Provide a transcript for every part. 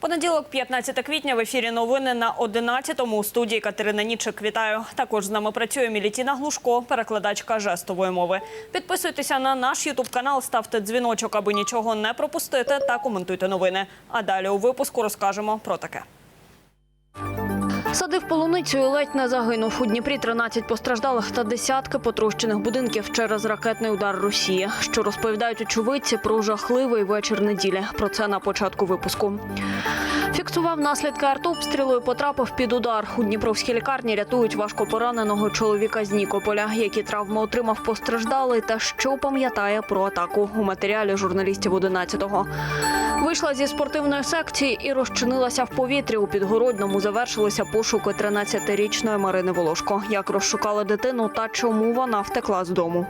Понеділок, 15 квітня, в ефірі новини на 11-му у студії Катерина Нічик. Вітаю. Також з нами працює Мілітіна Глушко, перекладачка жестової мови. Підписуйтеся на наш ютуб канал, ставте дзвіночок, аби нічого не пропустити, та коментуйте новини. А далі у випуску розкажемо про таке. Садив полуницю ледь не загинув. У Дніпрі 13 постраждалих та десятки потрощених будинків через ракетний удар Росії. Що розповідають очевидці про жахливий вечір неділі. Про це на початку випуску. Фіксував наслідки артобстрілу і потрапив під удар. У Дніпровській лікарні рятують важко пораненого чоловіка з Нікополя, які травми отримав постраждалий та що пам'ятає про атаку у матеріалі журналістів 11-го. Вийшла зі спортивної секції і розчинилася в повітрі. У Підгородному завершилися пошуки 13-річної Марини Волошко. Як розшукали дитину та чому вона втекла з дому.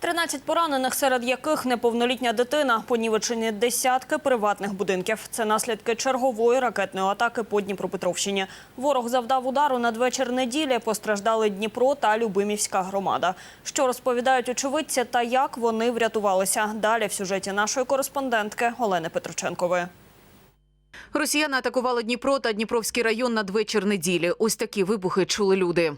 13 поранених, серед яких неповнолітня дитина, понівечені десятки приватних будинків. Це наслідки чергової ракетної атаки по Дніпропетровщині. Ворог завдав удару надвечір неділі. Постраждали Дніпро та Любимівська громада. Що розповідають очевидці та як вони врятувалися? Далі в сюжеті нашої кореспондентки Олени Петроченкової. Росіяни атакували Дніпро та Дніпровський район надвечір неділі. Ось такі вибухи чули люди.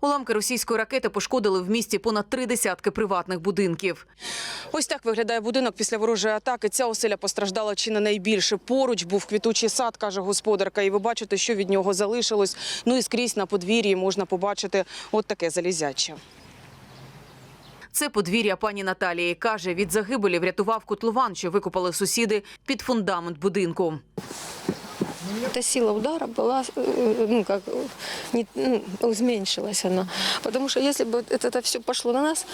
Уламки російської ракети пошкодили в місті понад три десятки приватних будинків. Ось так виглядає будинок після ворожої атаки. Ця оселя постраждала чи не найбільше. Поруч був квітучий сад, каже господарка. І ви бачите, що від нього залишилось. Ну і скрізь на подвір'ї можна побачити от таке залізяче. Це подвір'я пані Наталії. Каже, від загибелі врятував котлован, що викопали сусіди під фундамент будинку. Эта сила удара была, э, ну, как, не, ну, зменшилась она. Потому что если бы это, это все пошло на нас,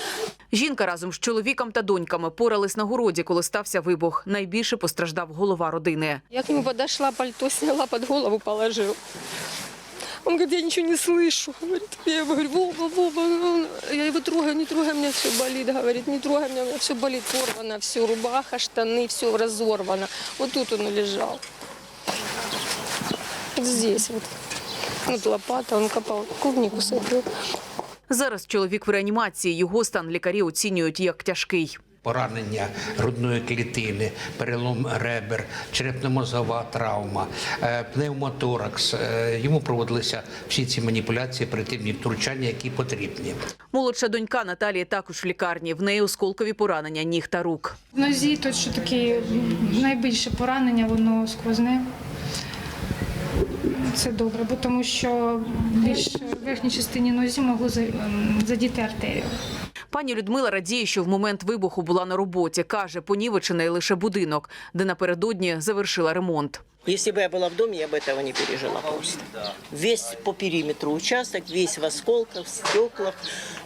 Жінка разом з чоловіком та доньками порались на городі, коли стався вибух. Найбільше постраждав голова родини. я к нему подошла, пальто сняла, под голову положил. Он говорит, я ничего не слышу. Говорит, я его говорю, Вова, Вова. Он- Я его трогаю, не трогай, меня все болит. Говорит, не трогай меня, у меня все болит, порвано, все, рубаха, штаны, все разорвано. Вот тут он и лежал. Вот здесь вот. Вот лопата, он копал, клубнику садил. Зараз чоловік в реанімації. Його стан лікарі оцінюють як тяжкий. Поранення грудної клітини, перелом ребер, черепно-мозгова травма, е, пневмоторакс. Е, Йому проводилися всі ці маніпуляції, оперативні втручання, які потрібні. Молодша донька Наталії також в лікарні. В неї осколкові поранення ніг та рук. В нозі тут що таке найбільше поранення, воно сквозне Це добре, бо тому що більш в верхній частині нозі могло за- ем, задіти артерію. Пані Людмила радіє, що в момент вибуху була на роботі. Каже, понівечений лише будинок, де напередодні завершила ремонт. Если бы я была в доме, я бы этого не пережила просто. Весь по периметру участок, весь в осколках, в стеклах,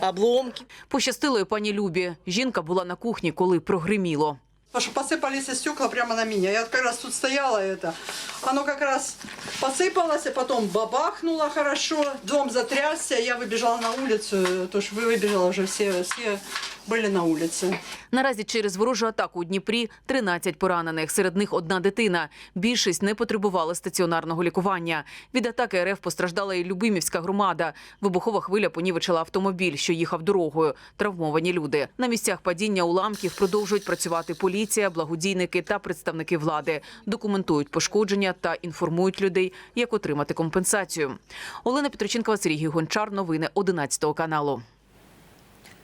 обломки. Пощастило і пані Любі. Жінка була на кухні, коли прогриміло. Потому что посыпались стекла прямо на меня. Я как раз тут стояла это. Оно как раз посыпалось, а потом бабахнуло хорошо. Дом затрясся, я выбежала на улицу. То, что вы выбежала уже все, все были на улице. Наразі через ворожу атаку у Дніпрі 13 поранених. Серед них одна дитина. Більшість не потребувала стаціонарного лікування. Від атаки РФ постраждала і Любимівська громада. Вибухова хвиля понівечила автомобіль, що їхав дорогою. Травмовані люди. На місцях падіння уламків продовжують працювати поліція, благодійники та представники влади. Документують пошкодження та інформують людей, як отримати компенсацію. Олена Петроченкова, Сергій Гончар. Новини 11 каналу.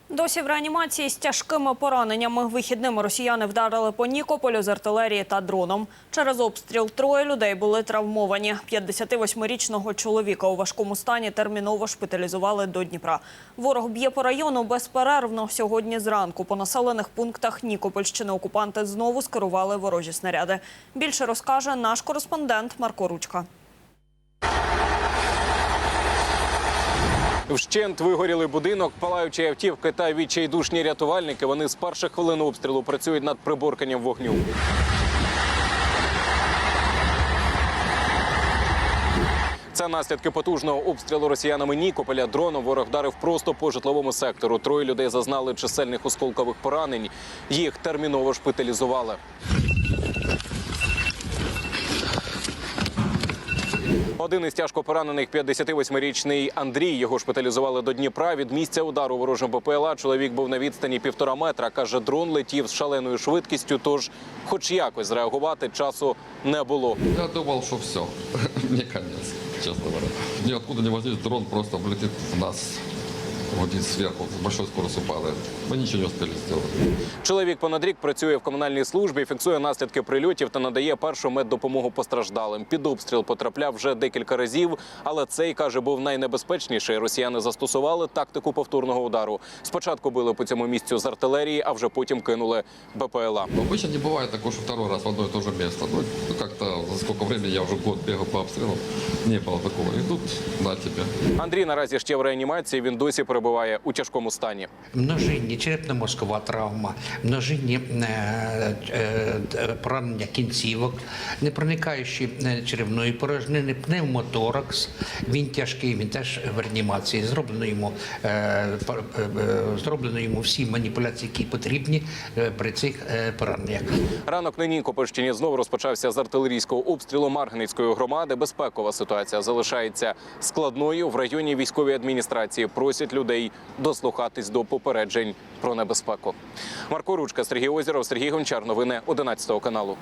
Досі в реанімації з тяжкими пораненнями вихідними росіяни вдарили по Нікополю з артилерії та дроном. Через обстріл троє людей були травмовані. 58-річного чоловіка у важкому стані терміново шпиталізували до Дніпра. Ворог б'є по району безперервно. Сьогодні зранку по населених пунктах Нікопольщини окупанти знову скерували ворожі снаряди. Більше розкаже наш кореспондент Марко Ручка. Вщент вигоріли будинок, палаючі автівки та відчайдушні рятувальники. Вони з перших хвилин обстрілу працюють над приборканням вогню. Це наслідки потужного обстрілу росіянами Нікополя. Дроном ворог вдарив просто по житловому сектору. Троє людей зазнали чисельних осколкових поранень. Їх терміново шпиталізували. Один із тяжко поранених 58-річний Андрій. Його шпиталізували до Дніпра. Від місця удару ворожим БПЛА чоловік був на відстані півтора метра. Каже, дрон летів з шаленою швидкістю. Тож, хоч якось зреагувати, часу не було. Я думав, що все, Мені кінець, чесно говоря. Ніоткуди не возьмись, дрон просто влетить в нас вниз сверху, с большой скоростью падает. Мы ничего не успели сделать. Чоловік понад рік працює в комунальній службі, фіксує наслідки прильотів та надає першу меддопомогу постраждалим. Під обстріл потрапляв вже декілька разів, але цей каже був найнебезпечніший. Росіяни застосували тактику повторного удару. Спочатку били по цьому місцю з артилерії, а вже потім кинули БПЛА. Но обычно не бывает такого, что второй раз в одно и то же место. Ну, ну, как-то за сколько времени я уже год бегал по обстрелам, не было такого. И тут на тебе. Андрій наразі ще в реанімації. Він досі перебуває у тяжкому стані. Множинні черепно-мозкова травма, множинні е, е, е, поранення кінцівок, непроникаючі е, черевної порожнини, пневмоторакс. Він тяжкий, він теж в реанімації. Зроблено йому, зроблено йому всі маніпуляції, які потрібні при цих пораненнях. Ранок на Нікопольщині знову розпочався з артилерійського обстрілу Марганицької громади. Безпекова ситуація залишається складною. В районі військової адміністрації просять людей дослухатись до попереджень про небезпеку. Марко Ручка, Сергій Озеров, Сергій Гончар. Новини 11 каналу.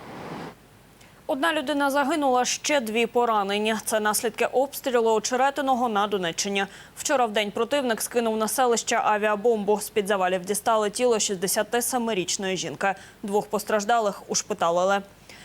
Одна людина загинула, ще дві поранені. Це наслідки обстрілу очеретиного на Донеччині. Вчора в день противник скинув на селище авіабомбу. З-під завалів дістали тіло 67-річної жінки. Двох постраждалих ушпиталили.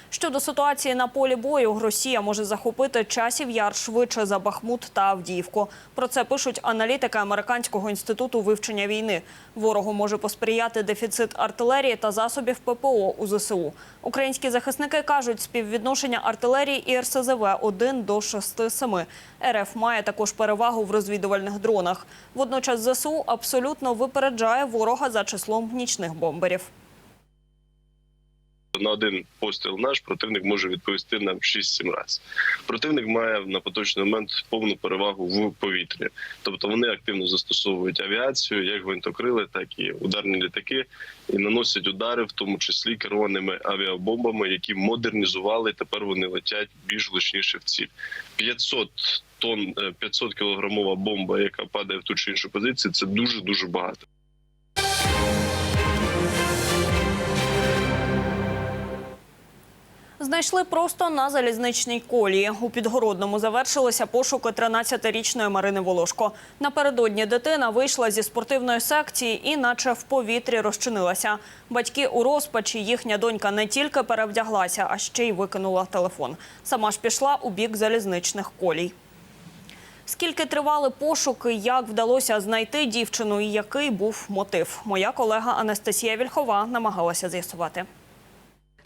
Щодо ситуації на полі бою, Росія може захопити часів яр швидше за Бахмут та Авдіївку. Про це пишуть аналітики Американського інституту вивчення війни. Ворогу може посприяти дефіцит артилерії та засобів ППО у ЗСУ. Українські захисники кажуть, співвідношення артилерії і РСЗВ 1 до 6-7. РФ має також перевагу в розвідувальних дронах. Водночас ЗСУ абсолютно випереджає ворога за числом нічних бомберів. На один постріл наш противник може відповісти нам 6-7 разів. Противник має на поточний момент повну перевагу в повітрі, тобто вони активно застосовують авіацію, як гвинтокрили, так і ударні літаки, і наносять удари, в тому числі керованими авіабомбами, які модернізували. Тепер вони летять більш влучніше в ціль. 500 тонн, 500 кілограмова бомба, яка падає в ту чи іншу позицію, це дуже дуже багато. Знайшли просто на залізничній колії. У Підгородному завершилися пошуки 13-річної Марини Волошко. Напередодні дитина вийшла зі спортивної секції і наче в повітрі розчинилася. Батьки у розпачі, їхня донька не тільки перевдяглася, а ще й викинула телефон. Сама ж пішла у бік залізничних колій. Скільки тривали пошуки, як вдалося знайти дівчину і який був мотив? Моя колега Анастасія Вільхова намагалася з'ясувати.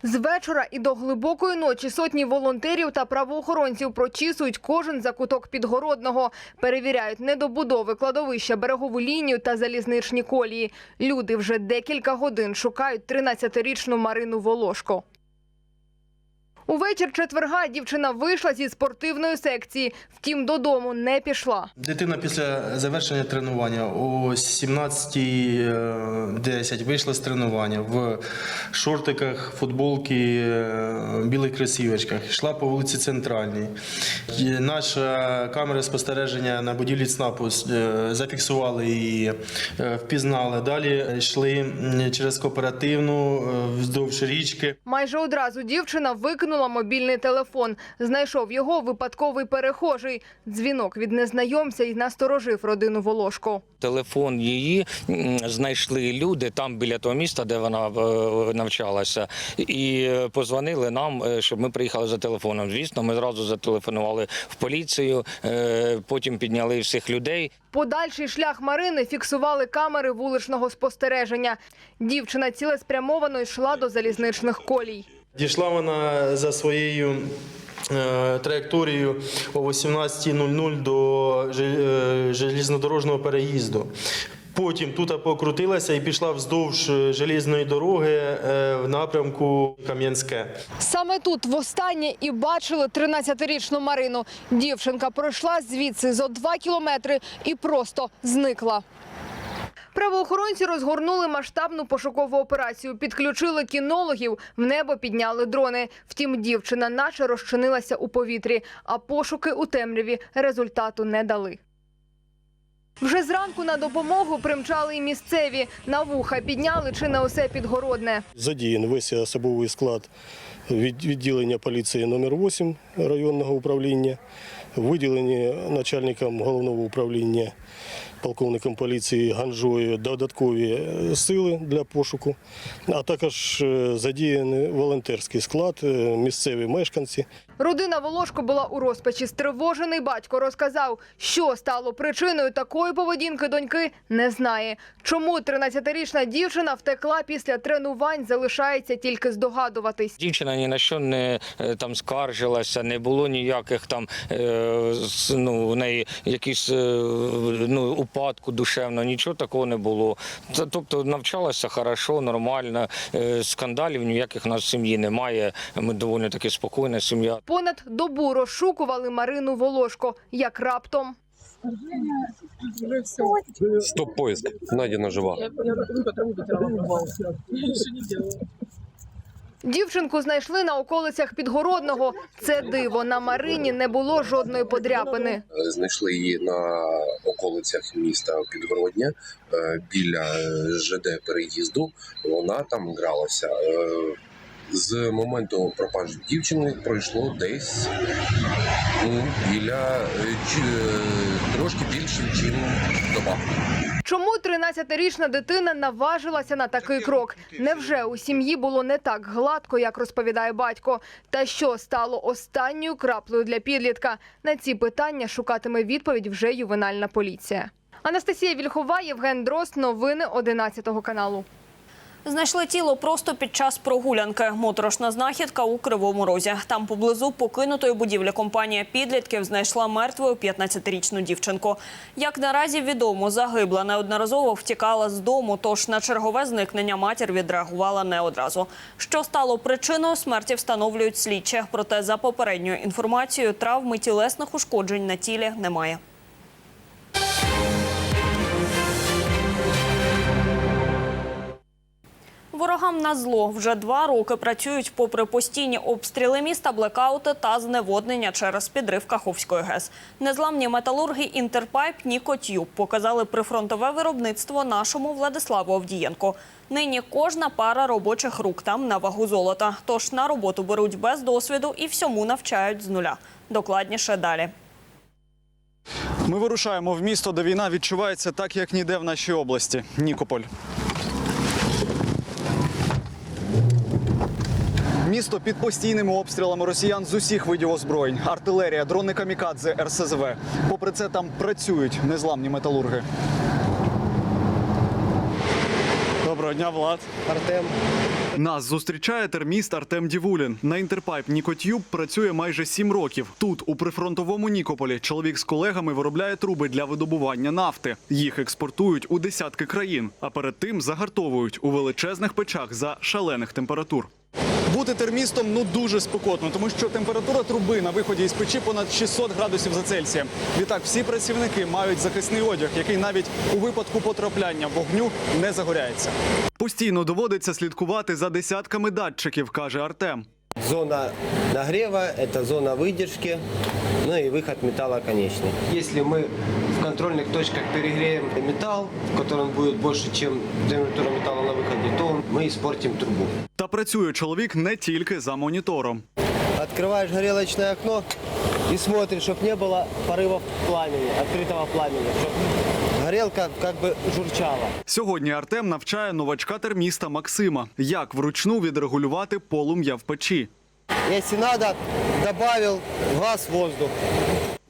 З вечора і до глибокої ночі сотні волонтерів та правоохоронців прочісують кожен закуток підгородного, перевіряють недобудови, кладовища, берегову лінію та залізничні колії. Люди вже декілька годин шукають 13-річну Марину Волошко. Увечір четверга дівчина вийшла зі спортивної секції, втім додому не пішла. Дитина після завершення тренування о 17.10 вийшла з тренування в шортиках, футболці, е, білих кросівочках. Йшла по вулиці Центральній. Наша камера спостереження на будівлі ЦНАПу е, зафіксували її, е, впізнали. Далі йшли через кооперативну е, вздовж річки. Майже одразу дівчина викинула мобільний телефон. Знайшов його випадковий перехожий. Дзвінок від незнайомця і насторожив родину Волошко. Телефон її знайшли люди там біля того міста, де вона е, навчалася, і е, позвонили нам, е, щоб ми приїхали за телефоном. Звісно, ми зразу зателефонували в поліцію, потім підняли всіх людей. Подальший шлях Марини фіксували камери вуличного спостереження. Дівчина цілеспрямовано йшла до залізничних колій. Дійшла вона за своєю е, траєкторією о 18.00 до е, железнодорожнього переїзду. Потім тут покрутилася і пішла вздовж е, желізної дороги в напрямку Кам'янське. Саме тут востаннє і бачили 13-річну Марину. Дівчинка пройшла звідси зо два кілометри і просто зникла. Правоохоронці розгорнули масштабну пошукову операцію, підключили кінологів, в небо підняли дрони. Втім, дівчина наче розчинилася у повітрі, а пошуки у темряві результату не дали. Вже зранку на допомогу примчали і місцеві. На вуха підняли чи на усе підгородне. Задіян весь особовий склад від- відділення поліції номер 8 районного управління, виділені начальником головного управління полковником поліції Ганжою додаткові е, сили для пошуку, а також е, задіяний волонтерський склад, е, місцеві мешканці. Родина Волошко була у розпачі. Стривожений батько розказав, що стало причиною такої поведінки доньки, не знає. Чому 13-річна дівчина втекла після тренувань, залишається тільки здогадуватись. Дівчина ні на що не е, там скаржилася, не було ніяких там е, ну, у неї якісь е, ну, упадку душевного, нічого такого не було. Тобто навчалася хорошо, нормально, скандалів ніяких у нас в сім'ї немає. Ми доволі таки спокійна сім'я. Понад добу розшукували Марину Волошко. Як раптом Стоп поиск. Найдена жива. дівчинку знайшли на околицях Підгородного. Це диво. На Марині не було жодної подряпини. Знайшли її на околицях міста Підгородня е, біля е, ЖД переїзду. Вона там гралася. З моменту пропажі дівчини пройшло десь ну, біля е, е, трошки більше, ніж доба. Чому 13-річна дитина наважилася на такий крок? Невже у сім'ї було не так гладко, як розповідає батько? Та що стало останньою краплею для підлітка? На ці питання шукатиме відповідь вже ювенальна поліція. Анастасія Вільхова, Євген Дрозд. Новини 11 каналу. Знайшли тіло просто під час прогулянки. Моторошна знахідка у Кривому Розі. Там поблизу покинутої будівлі компанія підлітків знайшла мертвою 15-річну дівчинку. Як наразі відомо, загибла неодноразово втікала з дому, тож на чергове зникнення матір відреагувала не одразу. Що стало причиною смерті, встановлюють слідчі. Проте за попередньою інформацією травми тілесних ушкоджень на тілі немає. Ворогам на зло вже два роки працюють попри постійні обстріли міста, блекаути та зневоднення через підрив Каховської ГЕС. Незламні металурги Інтерпайп Нікотюб показали прифронтове виробництво нашому Владиславу Авдієнко. Нині кожна пара робочих рук там на вагу золота. Тож на роботу беруть без досвіду і всьому навчають з нуля. Докладніше далі. Ми вирушаємо в місто, де війна відчувається так, як ніде в нашій області. Нікополь. Місто під постійними обстрілами росіян з усіх видів озброєнь: артилерія, дрони камікадзе, РСЗВ. Попри це, там працюють незламні металурги. Доброго дня, Влад. Артем. Нас зустрічає терміст Артем Дівулін. На інтерпайп Нікотюб працює майже сім років. Тут, у прифронтовому Нікополі, чоловік з колегами виробляє труби для видобування нафти. Їх експортують у десятки країн, а перед тим загартовують у величезних печах за шалених температур Бути термістом ну дуже спекотно, тому що температура труби на виході із печі понад 600 градусів за Цельсієм. Відтак всі працівники мають захисний одяг, який навіть у випадку потрапляння вогню не загоряється. Постійно доводиться слідкувати за десятками датчиків, каже Артем. Зона нагрева – это зона выдержки, ну и выход металла конечный. Если мы в контрольных точках перегреем металл, в котором будет больше, чем температура металла на выходе, то мы испортим трубу. Та працює чоловік не тільки за монітором. Открываешь горелочное окно и смотришь, чтобы не было порывов пламени, открытого пламени, чтобы горелка как бы журчала. Сьогодні Артем навчає новачка терміста Максима, як вручну відрегулювати полум'я в печі. Если надо, добавил газ, воздух.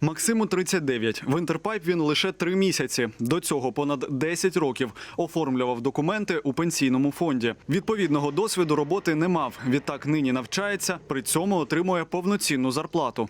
Максиму 39. В Інтерпайп він лише три місяці. До цього понад 10 років оформлював документи у пенсійному фонді. Відповідного досвіду роботи не мав. Відтак нині навчається, при цьому отримує повноцінну зарплату.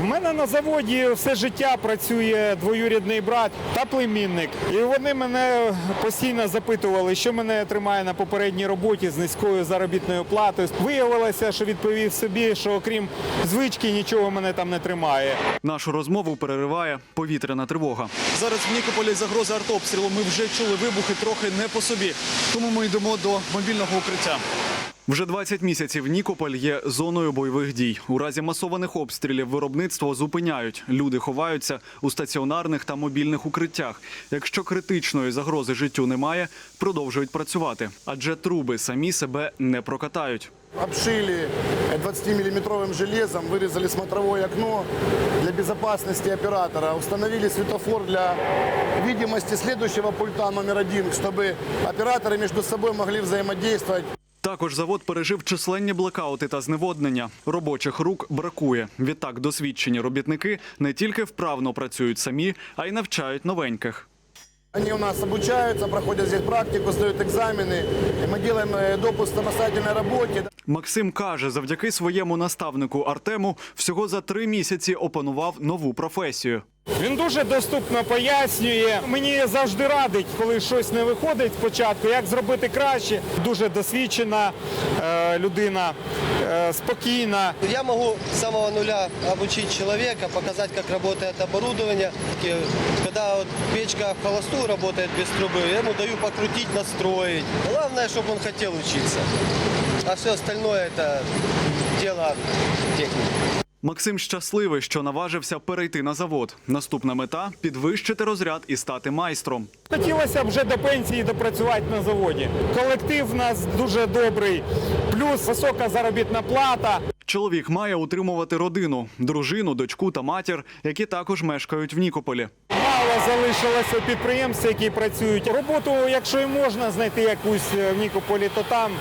В мене на заводі все життя працює двоюрідний брат та племінник. І вони мене постійно запитували, що мене тримає на попередній роботі з низькою заробітною платою. Виявилося, що відповів собі, що окрім звички нічого мене там не тримає. Нашу розмову перериває повітряна тривога. Зараз в Нікополі загроза артобстрілу. Ми вже чули вибухи трохи не по собі. Тому ми йдемо до мобільного укриття. Вже 20 місяців Нікополь є зоною бойових дій. У разі масованих обстрілів виробництво зупиняють. Люди ховаються у стаціонарних та мобільних укриттях. Якщо критичної загрози життю немає, продовжують працювати, адже труби самі себе не прокатають. обшили 20-миллиметровым железом, вырезали смотровое окно для безопасности оператора, установили светофор для видимости следующего пульта номер один, чтобы операторы между собой могли взаимодействовать. Також завод пережив численні блекаути та зневоднення. Робочих рук бракує. Відтак досвідчені робітники не тільки вправно працюють самі, а й навчають новеньких. Они у нас обучаются, проходят здесь практику, сдают экзамены. И мы делаем э, допуск к самостоятельной работе. Максим каже, завдяки своєму наставнику Артему всього за три місяці опанував нову професію. Він дуже доступно пояснює. Мені завжди радить, коли щось не виходить спочатку, як зробити краще. Дуже досвідчена е, людина, е, спокійна. Я могу с самого нуля обучить человека, показать, как работает оборудование. И Когда вот печка в холостую работает без трубы, я ему даю покрутить, настроить. Главное, чтобы он хотел учиться. А все остальное это дело техники. Максим щасливий, що наважився перейти на завод. Наступна мета підвищити розряд і стати майстром. Хотілося б вже до пенсії допрацювати на заводі. Колектив у нас дуже добрий, плюс висока заробітна плата. Чоловік має утримувати родину, дружину, дочку та матір, які також мешкають в Нікополі. Мало залишилося підприємств, які працюють. Роботу, якщо і можна знайти якусь е, в Нікополі, то там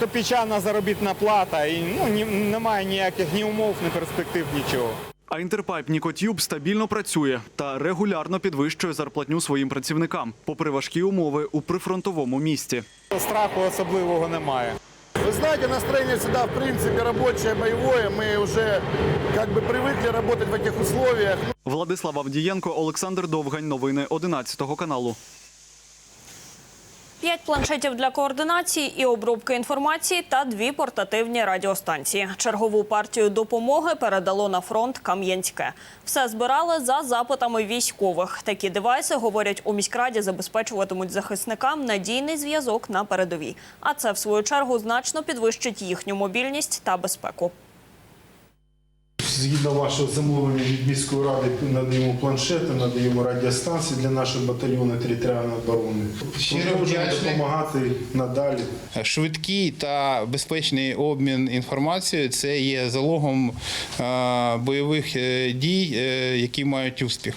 копійчана заробітна плата. І ну, ні, немає ніяких ні умов, ні перспектив, нічого. А інтерпайп Нікотюб стабільно працює та регулярно підвищує зарплатню своїм працівникам, попри важкі умови у прифронтовому місті. Страху особливого немає. Вы знаете, настроение всегда, в принципе, рабочее, боевое. Мы уже как бы привыкли работать в этих условиях. Владислав Авдієнко, Олександр Довгань. Новини 11 каналу. П'ять планшетів для координації і обробки інформації та дві портативні радіостанції. Чергову партію допомоги передало на фронт Кам'янське. Все збирали за запитами військових. Такі девайси, говорять, у міськраді забезпечуватимуть захисникам надійний зв'язок на передовій. А це, в свою чергу, значно підвищить їхню мобільність та безпеку. Згідно вашого замовлення від міської ради надаємо планшети, надаємо радіостанції для нашого батальйону територіальної оборони. Щиро вдячний. допомагати надалі. Швидкий та безпечний обмін інформацією це є залогом е, бойових е, дій, е, які мають успіх.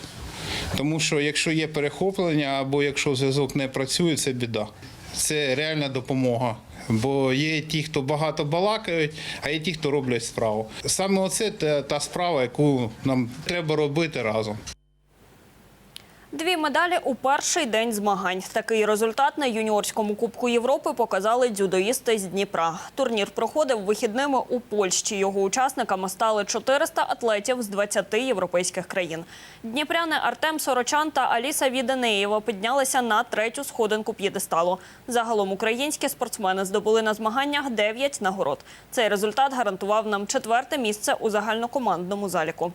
Тому що якщо є перехоплення або якщо зв'язок не працює, це біда. Це реальна допомога. Бо є ті, хто багато балакають, а є ті, хто роблять справу. Саме оце та, справа, яку нам треба робити разом. Дві медалі у перший день змагань. Такий результат на юніорському кубку Європи показали дзюдоїсти з Дніпра. Турнір проходив вихідними у Польщі. Його учасниками стали 400 атлетів з 20 європейських країн. Дніпряни Артем Сорочан та Аліса Віденеєва піднялися на третю сходинку п'єдесталу. Загалом українські спортсмени здобули на змаганнях 9 нагород. Цей результат гарантував нам четверте місце у загальнокомандному заліку.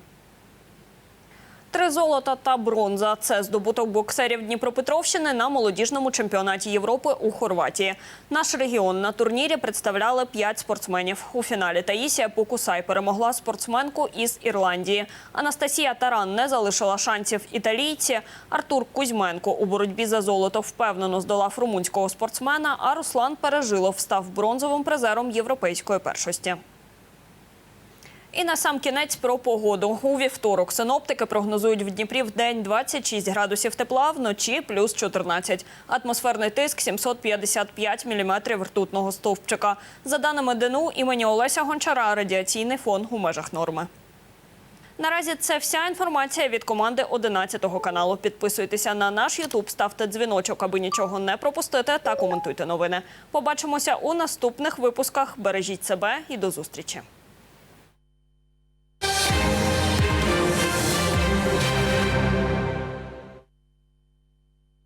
Три золота та бронза це здобуток боксерів Дніпропетровщини на молодіжному чемпіонаті Європи у Хорватії. Наш регіон на турнірі представляли п'ять спортсменів. У фіналі Таїсія Покусай перемогла спортсменку із Ірландії. Анастасія Таран не залишила шансів італійці. Артур Кузьменко у боротьбі за золото впевнено здолав румунського спортсмена. А Руслан Пережилов став бронзовим призером європейської першості. І на сам кінець про погоду. У вівторок синоптики прогнозують в Дніпрі в день 26 градусів тепла, вночі плюс 14. Атмосферний тиск 755 міліметрів ртутного стовпчика. За даними ДНУ імені Олеся Гончара, радіаційний фон у межах норми. Наразі це вся інформація від команди 11 каналу. Підписуйтеся на наш Ютуб, ставте дзвіночок, аби нічого не пропустити, та коментуйте новини. Побачимося у наступних випусках. Бережіть себе і до зустрічі.